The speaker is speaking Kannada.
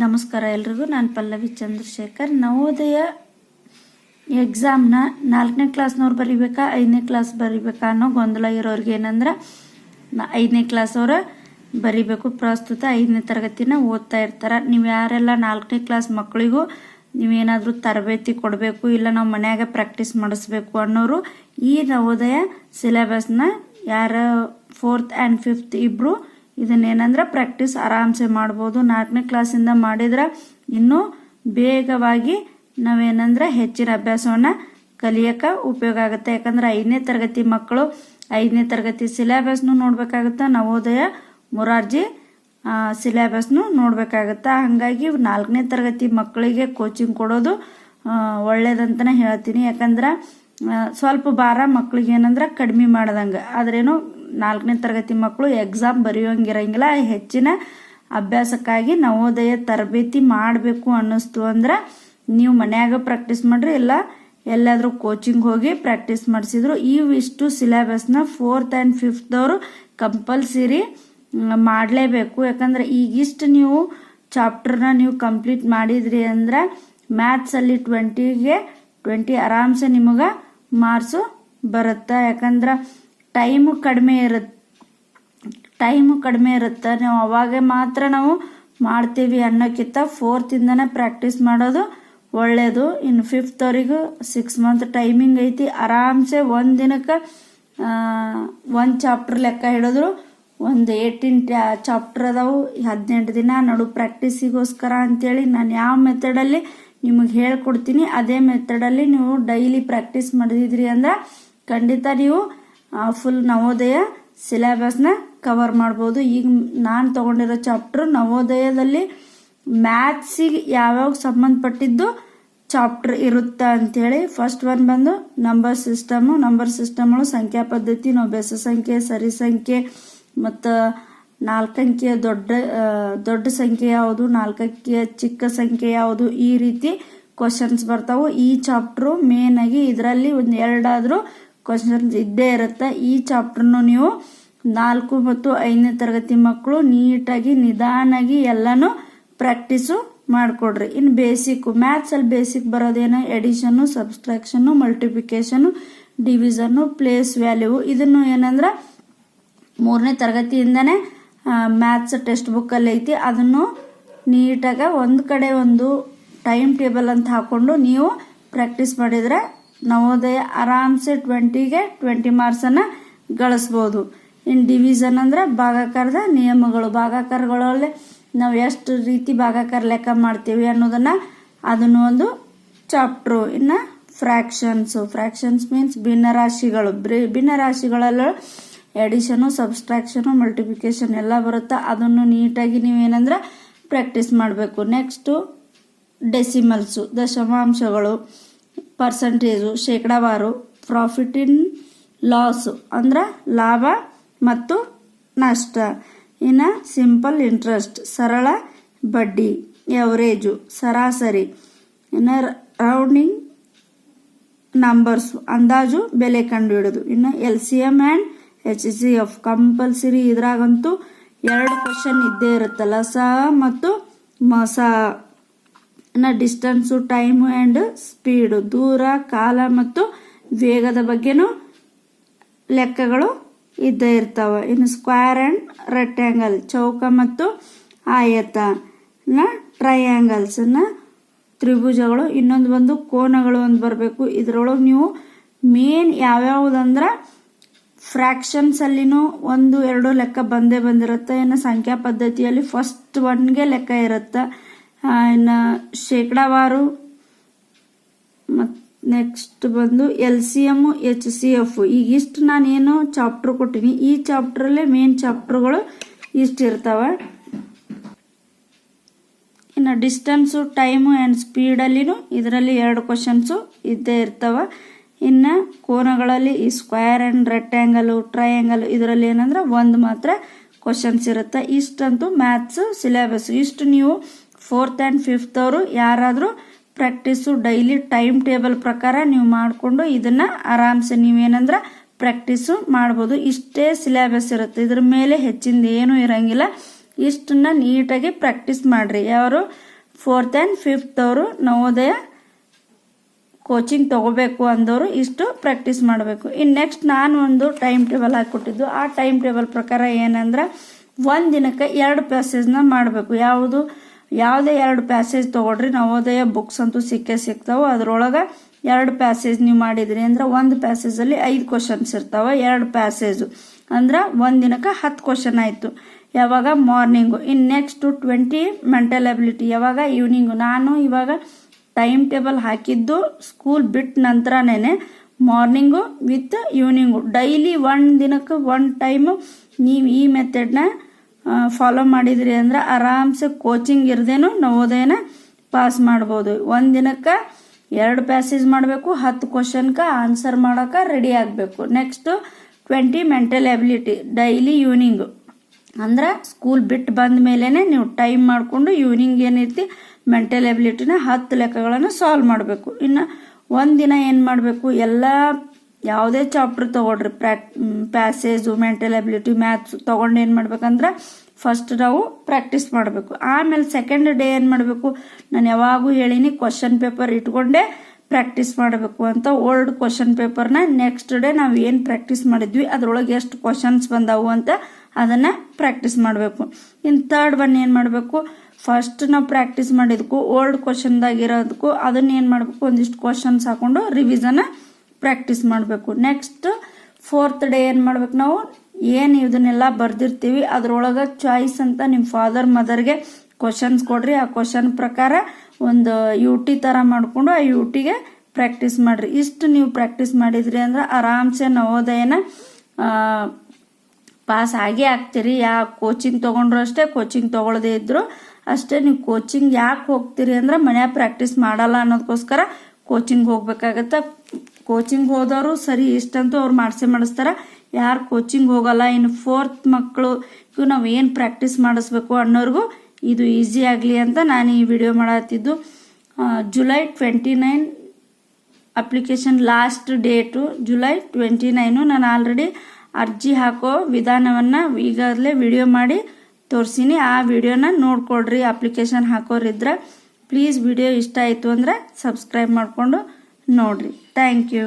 ನಮಸ್ಕಾರ ಎಲ್ರಿಗೂ. ನಾನು ಪಲ್ಲವಿ ಚಂದ್ರಶೇಖರ್. ನವೋದಯ ಎಕ್ಸಾಮ್ನ ನಾಲ್ಕನೇ ಕ್ಲಾಸ್ನವ್ರು ಬರಿಬೇಕಾ, ಐದನೇ ಕ್ಲಾಸ್ ಬರಿಬೇಕಾ ಅನ್ನೋ ಗೊಂದಲ ಇರೋರಿಗೆ ಏನಂದ್ರೆ ಐದನೇ ಕ್ಲಾಸವ್ರ ಬರಿಬೇಕು, ಪ್ರಸ್ತುತ ಐದನೇ ತರಗತಿನ ಓದ್ತಾ ಇರ್ತಾರೆ. ನೀವು ಯಾರೆಲ್ಲ ನಾಲ್ಕನೇ ಕ್ಲಾಸ್ ಮಕ್ಕಳಿಗೂ ನೀವೇನಾದರೂ ತರಬೇತಿ ಕೊಡಬೇಕು, ಇಲ್ಲ ನಾವು ಮನ್ಯಾಗ ಪ್ರಾಕ್ಟೀಸ್ ಮಾಡಿಸ್ಬೇಕು ಅನ್ನೋರು ಈ ನವೋದಯ ಸಿಲೆಬಸ್ನ ಯಾರ ಫೋರ್ತ್ ಆ್ಯಂಡ್ ಫಿಫ್ತ್ ಇಬ್ಬರು ಇದನ್ನೇನಂದ್ರೆ ಪ್ರಾಕ್ಟೀಸ್ ಆರಾಮ್ಸೆ ಮಾಡ್ಬೋದು. ನಾಲ್ಕನೇ ಕ್ಲಾಸಿಂದ ಮಾಡಿದ್ರೆ ಇನ್ನೂ ಬೇಗವಾಗಿ ನಾವೇನಂದ್ರೆ ಹೆಚ್ಚಿನ ಅಭ್ಯಾಸವನ್ನು ಕಲಿಯೋಕೆ ಉಪಯೋಗ ಆಗುತ್ತೆ. ಯಾಕಂದ್ರೆ ಐದನೇ ತರಗತಿ ಮಕ್ಕಳು ಐದನೇ ತರಗತಿ ಸಿಲೆಬಸ್ನು ನೋಡಬೇಕಾಗುತ್ತೆ, ನವೋದಯ, ಮೊರಾರ್ಜಿ ಸಿಲೆಬಸ್ನು ನೋಡಬೇಕಾಗುತ್ತೆ. ಹಾಗಾಗಿ ನಾಲ್ಕನೇ ತರಗತಿ ಮಕ್ಕಳಿಗೆ ಕೋಚಿಂಗ್ ಕೊಡೋದು ಒಳ್ಳೇದಂತಲೇ ಹೇಳ್ತೀನಿ. ಯಾಕಂದ್ರೆ ಸ್ವಲ್ಪ ಭಾರ ಮಕ್ಕಳಿಗೆ ಏನಂದ್ರೆ ಕಡಿಮೆ ಮಾಡ್ದಂಗೆ. ಆದ್ರೇನು ನಾಲ್ಕನೇ ತರಗತಿ ಮಕ್ಕಳು ಎಕ್ಸಾಮ್ ಬರೆಯೋಂಗಿರಂಗಿಲ್ಲ ಹೆಚ್ಚಿನ ಅಭ್ಯಾಸಕ್ಕಾಗಿ ನವೋದಯ ತರಬೇತಿ ಮಾಡಬೇಕು ಅನ್ನಿಸ್ತು ಅಂದ್ರೆ ನೀವು ಮನ್ಯಾಗ ಪ್ರಾಕ್ಟೀಸ್ ಮಾಡ್ರಿ, ಇಲ್ಲ ಎಲ್ಲಾದರೂ ಕೋಚಿಂಗ್ ಹೋಗಿ ಪ್ರಾಕ್ಟೀಸ್ ಮಾಡಿಸಿದ್ರು. ಇವಿಷ್ಟು ಸಿಲೆಬಸ್ನ ಫೋರ್ತ್ ಆ್ಯಂಡ್ ಫಿಫ್ತ್ದವರು ಕಂಪಲ್ಸರಿ ಮಾಡಲೇಬೇಕು. ಯಾಕಂದ್ರೆ ಈಗಿಷ್ಟು ನೀವು ಚಾಪ್ಟರ್ನ ನೀವು ಕಂಪ್ಲೀಟ್ ಮಾಡಿದ್ರಿ ಅಂದ್ರೆ ಮ್ಯಾಥ್ಸಲ್ಲಿ ಟ್ವೆಂಟಿಗೆ ಟ್ವೆಂಟಿ ಆರಾಮ್ಸೆ ನಿಮಗೆ ಮಾರ್ಕ್ಸು ಬರುತ್ತೆ. ಯಾಕಂದ್ರೆ ಟೈಮು ಕಡಿಮೆ ಇರುತ್ತೆ ಟೈಮು ಕಡಿಮೆ ಇರುತ್ತೆ? ನಾವು ಅವಾಗ ಮಾತ್ರ ನಾವು ಮಾಡ್ತೀವಿ ಅನ್ನೋಕ್ಕಿಂತ ಫೋರ್ತಿಂದನೇ ಪ್ರಾಕ್ಟೀಸ್ ಮಾಡೋದು ಒಳ್ಳೆಯದು ಇನ್ನು ಫಿಫ್ತ್ವರೆಗೂ ಸಿಕ್ಸ್ ಮಂತ್ ಟೈಮಿಂಗ್ ಐತಿ. ಆರಾಮ್ಸೆ ಒಂದು ದಿನಕ್ಕೆ ಒಂದು ಚಾಪ್ಟರ್ ಲೆಕ್ಕ ಹಿಡಿದ್ರು ಒಂದು ಏಯ್ಟೀನ್ ಚಾಪ್ಟರ್ ಅದಾವು. ಹದಿನೆಂಟು ದಿನ ನಡು ಪ್ರಾಕ್ಟೀಸಿಗೋಸ್ಕರ ಅಂತೇಳಿ ನಾನು ಯಾವ ಮೆಥಡಲ್ಲಿ ನಿಮಗೆ ಹೇಳ್ಕೊಡ್ತೀನಿ, ಅದೇ ಮೆಥಡಲ್ಲಿ ನೀವು ಡೈಲಿ ಪ್ರಾಕ್ಟೀಸ್ ಮಾಡಿದ್ರಿ ಅಂದ್ರೆ ಖಂಡಿತ ನೀವು ಫುಲ್ ನವೋದಯ ಸಿಲೆಬಸ್ನ ಕವರ್ ಮಾಡ್ಬೋದು. ಈಗ ನಾನು ತಗೊಂಡಿರೋ ಚಾಪ್ಟರ್ ನವೋದಯದಲ್ಲಿ ಮ್ಯಾಥ್ಸಿಗೆ ಯಾವ್ಯಾವ ಸಂಬಂಧಪಟ್ಟಿದ್ದು ಚಾಪ್ಟರ್ ಇರುತ್ತೆ ಅಂಥೇಳಿ ಫಸ್ಟ್ ಒನ್ ಬಂದು ನಂಬರ್ ಸಿಸ್ಟಮು ನಂಬರ್ ಸಿಸ್ಟಮ್ಗಳು ಸಂಖ್ಯಾ ಪದ್ಧತಿ, ನಾವು ಬೆಸ ಸಂಖ್ಯೆ, ಸರಿ ಸಂಖ್ಯೆ, ಮತ್ತು ನಾಲ್ಕಂಕಿಯ ದೊಡ್ಡ ದೊಡ್ಡ ಸಂಖ್ಯೆ ಯಾವುದು ನಾಲ್ಕಂಕಿಯ ಚಿಕ್ಕ ಸಂಖ್ಯೆ ಯಾವುದು, ಈ ರೀತಿ ಕ್ವಶನ್ಸ್ ಬರ್ತಾವೆ. ಈ ಚಾಪ್ಟ್ರು ಮೇನ್ ಆಗಿ ಇದರಲ್ಲಿ ಒಂದು ಎರಡಾದರೂ ಕ್ವಶನ್ಸ್ ಇದ್ದೇ ಇರುತ್ತೆ. ಈ ಚಾಪ್ಟರ್ನು ನೀವು ನಾಲ್ಕು ಮತ್ತು ಐದನೇ ತರಗತಿ ಮಕ್ಕಳು ನೀಟಾಗಿ ನಿಧಾನಾಗಿ ಎಲ್ಲನೂ ಪ್ರಾಕ್ಟೀಸು ಮಾಡಿಕೊಡ್ರಿ. ಇನ್ನು ಬೇಸಿಕ್ಕು ಮ್ಯಾಥ್ಸಲ್ಲಿ basic ಬರೋದೇನು addition subtraction multiplication division place value ಇದನ್ನು ಏನಂದ್ರೆ ಮೂರನೇ ತರಗತಿಯಿಂದನೇ ಮ್ಯಾಥ್ಸ್ ಟೆಕ್ಸ್ಟ್ ಬುಕ್ಕಲ್ಲಿ ಐತಿ. ಅದನ್ನು ನೀಟಾಗಿ ಒಂದು ಕಡೆ ಒಂದು ಟೈಮ್ ಟೇಬಲ್ ಅಂತ ಹಾಕ್ಕೊಂಡು ನೀವು ಪ್ರಾಕ್ಟೀಸ್ ಮಾಡಿದರೆ ನವೋದಯ ಆರಾಮ್ಸೆ ಟ್ವೆಂಟಿಗೆ ಟ್ವೆಂಟಿ ಮಾರ್ಕ್ಸನ್ನು ಗಳಿಸ್ಬೋದು. ಇನ್ನು ಡಿವಿಷನ್ ಅಂದ್ರೆ ಭಾಗಾಕಾರದ ನಿಯಮಗಳು. ಭಾಗಾಕಾರಗಳಲ್ಲಿ ನಾವು ಎಷ್ಟು ರೀತಿ ಭಾಗಾಕಾರ ಲೆಕ್ಕ ಮಾಡ್ತೀವಿ ಅನ್ನೋದನ್ನು ಅದನ್ನು ಒಂದು ಚಾಪ್ಟ್ರು. ಇನ್ನು ಫ್ರ್ಯಾಕ್ಷನ್ಸು. ಫ್ರ್ಯಾಕ್ಷನ್ಸ್ ಮೀನ್ಸ್ ಭಿನ್ನರಾಶಿಗಳು. ಭಿನ್ನರಾಶಿಗಳಲ್ಲೂ ಎಡಿಷನು, ಸಬ್ಸ್ಟ್ರಾಕ್ಷನು ಮಲ್ಟಿಪ್ಲಿಕೇಶನ್ ಎಲ್ಲ ಬರುತ್ತೆ ಅದನ್ನು ನೀಟಾಗಿ ನೀವೇನಂದ್ರೆ ಪ್ರಾಕ್ಟೀಸ್ ಮಾಡಬೇಕು. ನೆಕ್ಸ್ಟು ಡೆಸಿಮಲ್ಸು, ದಶಮಾಂಶಗಳು. ಪರ್ಸಂಟೇಜು ಶೇಕಡಾವಾರು ಪ್ರಾಫಿಟ್ ಇನ್ ಲಾಸು ಅಂದ್ರೆ ಲಾಭ ಮತ್ತು ನಷ್ಟ. ಇನ್ನು ಸಿಂಪಲ್ ಇಂಟ್ರೆಸ್ಟ್ ಸರಳ ಬಡ್ಡಿ ಎವರೇಜು ಸರಾಸರಿ. ಇನ್ನು ರೌಂಡಿಂಗ್ ನಂಬರ್ಸ್ ಅಂದಾಜು, ಬೆಲೆ ಕಂಡುಹಿಡೋದು. ಇನ್ನು L C M and H C F compulsory ಇದ್ರಾಗಂತೂ ಎರಡು ಕ್ವಶನ್ ಇದ್ದೇ ಇರುತ್ತಲ್ಲ ಸ ಮತ್ತು ಮಸ ಇನ್ನು ಡಿಸ್ಟನ್ಸು, ಟೈಮು ಆ್ಯಂಡ್ ಸ್ಪೀಡು. ದೂರ, ಕಾಲ ಮತ್ತು ವೇಗದ ಬಗ್ಗೆನೂ ಲೆಕ್ಕಗಳು ಇದ್ದೇ ಇರ್ತಾವೆ. ಇನ್ನು ಸ್ಕ್ವೇರ್ ಆ್ಯಂಡ್ ರೆಕ್ಟ್ಯಾಂಗಲ್ ಚೌಕ ಮತ್ತು ಆಯತ ನ ಟ್ರಯಾಂಗಲ್ಸ್ನ ತ್ರಿಭುಜಗಳು. ಇನ್ನೊಂದು ಬಂದು ಕೋನಗಳು ಒಂದು ಬರಬೇಕು. ಇದರೊಳಗೆ ನೀವು ಮೇನ್ ಯಾವ್ಯಾವುದಂದ್ರೆ ಫ್ರ್ಯಾಕ್ಷನ್ಸಲ್ಲಿನೂ ಒಂದು, ಎರಡು ಲೆಕ್ಕ ಬಂದೇ ಬಂದಿರುತ್ತೆ. ಇನ್ನು ಸಂಖ್ಯಾ ಪದ್ಧತಿಯಲ್ಲಿ ಫಸ್ಟ್ ಒನ್ಗೆ ಲೆಕ್ಕ ಇರುತ್ತೆ. ಇನ್ನು ಶೇಕಡಾವಾರು. ಮತ್ತು ನೆಕ್ಸ್ಟ್ ಬಂದು L C M H C F. ಈಗ ಇಷ್ಟು ನಾನೇನು ಚಾಪ್ಟ್ರ್ ಕೊಟ್ಟೀನಿ. ಈ ಚಾಪ್ಟ್ರಲ್ಲೇ ಮೇನ್ ಚಾಪ್ಟ್ರ್ಗಳು ಇಷ್ಟು ಇರ್ತಾವೆ. ಇನ್ನು ಡಿಸ್ಟೆನ್ಸು ಟೈಮು ಆ್ಯಂಡ್ ಸ್ಪೀಡಲ್ಲಿನೂ ಇದರಲ್ಲಿ ಎರಡು ಕ್ವಶನ್ಸು ಇದ್ದೇ ಇರ್ತವೆ. ಇನ್ನು ಕೋನಗಳಲ್ಲಿ ಈ ಸ್ಕ್ವೇರ್ ಆ್ಯಂಡ್ ರೆಕ್ಟ್ಯಾಂಗಲು ಟ್ರಯಾಂಗಲ್ ಇದರಲ್ಲಿ ಏನಂದ್ರೆ ಒಂದು ಮಾತ್ರ ಕ್ವಶನ್ಸ್ ಇರುತ್ತೆ. ಇಷ್ಟಂತೂ ಮ್ಯಾಥ್ಸು ಸಿಲೆಬಸ್ ಇಷ್ಟು ನೀವು ಫೋರ್ತ್ ಆ್ಯಂಡ್ ಫಿಫ್ತ್ ಅವರು ಯಾರಾದರೂ ಪ್ರಾಕ್ಟೀಸು ಡೈಲಿ ಟೈಮ್ ಟೇಬಲ್ ಪ್ರಕಾರ ನೀವು ಮಾಡಿಕೊಂಡು ಇದನ್ನು ಆರಾಮ್ಸೆ ನೀವೇನಂದ್ರೆ ಪ್ರಾಕ್ಟೀಸು ಮಾಡ್ಬೋದು. ಇಷ್ಟೇ ಸಿಲೆಬಸ್ ಇರುತ್ತೆ. ಇದ್ರ ಮೇಲೆ ಹೆಚ್ಚಿಂದ ಏನೂ ಇರೋಂಗಿಲ್ಲ. ಇಷ್ಟನ್ನ ನೀಟಾಗಿ ಪ್ರಾಕ್ಟೀಸ್ ಮಾಡಿರಿ. ಯಾರು? ಫೋರ್ತ್ ಆ್ಯಂಡ್ ಫಿಫ್ತ್ ಅವರು ನವೋದಯ ಕೋಚಿಂಗ್ ತಗೋಬೇಕು ಅಂದವರು ಇಷ್ಟು ಪ್ರಾಕ್ಟೀಸ್ ಮಾಡಬೇಕು. ಇನ್ನು ನೆಕ್ಸ್ಟ್ ನಾನು ಒಂದು ಟೈಮ್ ಟೇಬಲ್ ಹಾಕಿಕೊಟ್ಟಿದ್ದು. ಆ ಟೈಮ್ ಟೇಬಲ್ ಪ್ರಕಾರ ಏನಂದ್ರೆ ಒಂದು ದಿನಕ್ಕೆ ಎರಡು ಪ್ಯಾಸೇಜ್ನ ಮಾಡಬೇಕು. ಯಾವುದು? ಯಾವುದೇ ಎರಡು ಪ್ಯಾಸೇಜ್ ತೊಗೊಳ್ರಿ. ನವೋದಯ ಬುಕ್ಸ್ ಅಂತೂ ಸಿಕ್ಕೇ ಸಿಗ್ತಾವೆ. ಅದರೊಳಗೆ ಎರಡು ಪ್ಯಾಸೇಜ್ ನೀವು ಮಾಡಿದ್ರಿ ಅಂದ್ರೆ ಒಂದು ಪ್ಯಾಸೇಜಲ್ಲಿ ಐದು ಕ್ವಶನ್ಸ್ ಇರ್ತಾವೆ, ಎರಡು ಪ್ಯಾಸೇಜು ಅಂದ್ರೆ ಒಂದು ದಿನಕ್ಕೆ ಹತ್ತು ಕ್ವಶನ್ ಆಯಿತು. ಯಾವಾಗ? ಮಾರ್ನಿಂಗು ಇನ್ನು ನೆಕ್ಸ್ಟು ಟ್ವೆಂಟಿ ಮೆಂಟಲ್ ಅಬಿಲಿಟಿ ಯಾವಾಗ? ಈವ್ನಿಂಗು ನಾನು ಇವಾಗ ಟೈಮ್ ಟೇಬಲ್ ಹಾಕಿದ್ದು ಸ್ಕೂಲ್ ಬಿಟ್ಟ ನಂತರನೇ morning with evening daily one ದಿನಕ್ಕೆ ಒನ್ ಟೈಮು ನೀವು ಈ ಮೆಥಡ್ನ ಫಾಲೋ ಮಾಡಿದ್ರಿ ಅಂದ್ರೆ ಆರಾಮ್ಸೆ ಕೋಚಿಂಗ್ ಇರದೇನು ನವೋದಯನ ಪಾಸ್ ಮಾಡ್ಬೋದು. ಒಂದು ದಿನಕ್ಕೆ ಎರಡು ಪ್ಯಾಸೇಜ್ ಮಾಡಬೇಕು, ಹತ್ತು ಕ್ವಶನ್ಗೆ ಆನ್ಸರ್ ಮಾಡೋಕೆ ರೆಡಿ ಆಗಬೇಕು. Next twenty mental ability daily evening ಅಂದ್ರೆ ಸ್ಕೂಲ್ ಬಿಟ್ಟು ಬಂದ ಮೇಲೇ ನೀವು ಟೈಮ್ ಮಾಡಿಕೊಂಡು ಈವ್ನಿಂಗ್ ಏನೈತಿ ಮೆಂಟಲ್ ಎಬಿಲಿಟಿನ ಹತ್ತು ಲೆಕ್ಕಗಳನ್ನು ಸಾಲ್ವ್ ಮಾಡಬೇಕು. ಇನ್ನು ಒಂದಿನ ಏನು ಮಾಡಬೇಕು, ಎಲ್ಲ ಯಾವುದೇ ಚಾಪ್ಟರ್ ತೊಗೊಳ್ರಿ. ಪ್ರಾಕ್ ಪ್ಯಾಸೇಜು ಮೆಂಟಲ್ ಎಬಿಲಿಟಿ ಮ್ಯಾಥ್ಸ್ ತೊಗೊಂಡು ಏನು ಮಾಡ್ಬೇಕಂದ್ರೆ ಫಸ್ಟ್ ನಾವು ಪ್ರಾಕ್ಟೀಸ್ ಮಾಡಬೇಕು. ಆಮೇಲೆ ಸೆಕೆಂಡ್ ಡೇ ಏನು ಮಾಡಬೇಕು? ನಾನು ಯಾವಾಗೂ ಹೇಳಿನಿ ಕ್ವಶನ್ ಪೇಪರ್ ಇಟ್ಕೊಂಡೇ ಪ್ರಾಕ್ಟೀಸ್ ಮಾಡಬೇಕು ಅಂತ ಓಲ್ಡ್ ಕ್ವಶನ್ ಪೇಪರ್ನ ನೆಕ್ಸ್ಟ್ ಡೇ ನಾವು ಏನು ಪ್ರಾಕ್ಟೀಸ್ ಮಾಡಿದ್ವಿ, ಅದರೊಳಗೆ ಎಷ್ಟು ಕ್ವಶನ್ಸ್ ಬಂದವು ಅಂತ ಅದನ್ನು ಪ್ರಾಕ್ಟೀಸ್ ಮಾಡಬೇಕು. ಇನ್ನು ತರ್ಡ್ ಒನ್ ಏನು ಮಾಡಬೇಕು? ಫಸ್ಟ್ ನಾವು ಪ್ರಾಕ್ಟೀಸ್ ಮಾಡಿದ್ಕು ಓಲ್ಡ್ ಕ್ವಶನ್ದಾಗಿರೋದಕ್ಕೂ ಅದನ್ನ ಏನು ಮಾಡಬೇಕು? ಒಂದಿಷ್ಟು ಕ್ವಶನ್ಸ್ ಹಾಕೊಂಡು ರಿವಿಸನ್ ಪ್ರಾಕ್ಟೀಸ್ ಮಾಡಬೇಕು. ನೆಕ್ಸ್ಟ್ ಫೋರ್ತ್ ಡೇ ಏನು ಮಾಡ್ಬೇಕು ನಾವು? ಏನು ಇದನ್ನೆಲ್ಲ ಬರ್ದಿರ್ತೀವಿ, ಅದರೊಳಗೆ ಚಾಯ್ಸ್ ಅಂತ ನಿಮ್ಮ ಫಾದರ್ ಮದರ್ಗೆ ಕ್ವಶನ್ಸ್ ಕೊಡ್ರಿ. ಆ ಕ್ವಶನ್ ಪ್ರಕಾರ ಒಂದು ಯು ಟಿ ಥರ ಮಾಡಿಕೊಂಡು ಆ ಯು ಟಿಗೆ ಪ್ರಾಕ್ಟೀಸ್ ಮಾಡಿರಿ. ಇಷ್ಟು ನೀವು ಪ್ರಾಕ್ಟೀಸ್ ಮಾಡಿದ್ರಿ ಅಂದ್ರೆ ಆರಾಮ್ಸೆ ನವೋದಯನ ಪಾಸ್ ಆಗೇ ಆಗ್ತೀರಿ. ಯಾ ಕೋಚಿಂಗ್ ತೊಗೊಂಡ್ರು ಅಷ್ಟೇ ಕೋಚಿಂಗ್ ತೊಗೊಳ್ದೇ ಇದ್ರು ಅಷ್ಟೇ. ನೀವು ಕೋಚಿಂಗ್ ಯಾಕೆ ಹೋಗ್ತೀರಿ ಅಂದ್ರೆ ಮನೆಯ ಪ್ರಾಕ್ಟೀಸ್ ಮಾಡಲ್ಲ ಅನ್ನೋದಕ್ಕೋಸ್ಕರ ಕೋಚಿಂಗ್ ಹೋಗ್ಬೇಕಾಗತ್ತೆ. ಕೋಚಿಂಗ್ ಹೋದವರು ಸರಿ ಇಷ್ಟಂತೂ ಅವ್ರು ಮಾಡಿಸೇ ಮಾಡಿಸ್ತಾರ. ಯಾರು ಕೋಚಿಂಗ್ ಹೋಗಲ್ಲ, ಇನ್ನು ಫೋರ್ತ್ ಮಕ್ಕಳು ಇವು ನಾವು ಏನು ಪ್ರಾಕ್ಟೀಸ್ ಮಾಡಿಸ್ಬೇಕು ಅನ್ನೋರಿಗೂ ಇದು ಈಸಿ ಆಗಲಿ ಅಂತ ನಾನು ಈ video ಮಾಡತ್ತಿದ್ದು. July twenty nine application last date July twenty nine ನಾನು ಆಲ್ರೆಡಿ ಅರ್ಜಿ ಹಾಕೋ ವಿಧಾನವನ್ನು ಈಗಾಗಲೇ ವಿಡಿಯೋ ಮಾಡಿ ತೋರಿಸೀನಿ. ಆ ವಿಡಿಯೋನ ನೋಡ್ಕೊಡ್ರಿ ಅಪ್ಲಿಕೇಶನ್ ಹಾಕೋರಿದ್ರೆ. ಪ್ಲೀಸ್ ವಿಡಿಯೋ ಇಷ್ಟ ಆಯಿತು ಅಂದರೆ ಸಬ್ಸ್ಕ್ರೈಬ್ ಮಾಡಿಕೊಂಡು ನೋಡಿರಿ. Thank you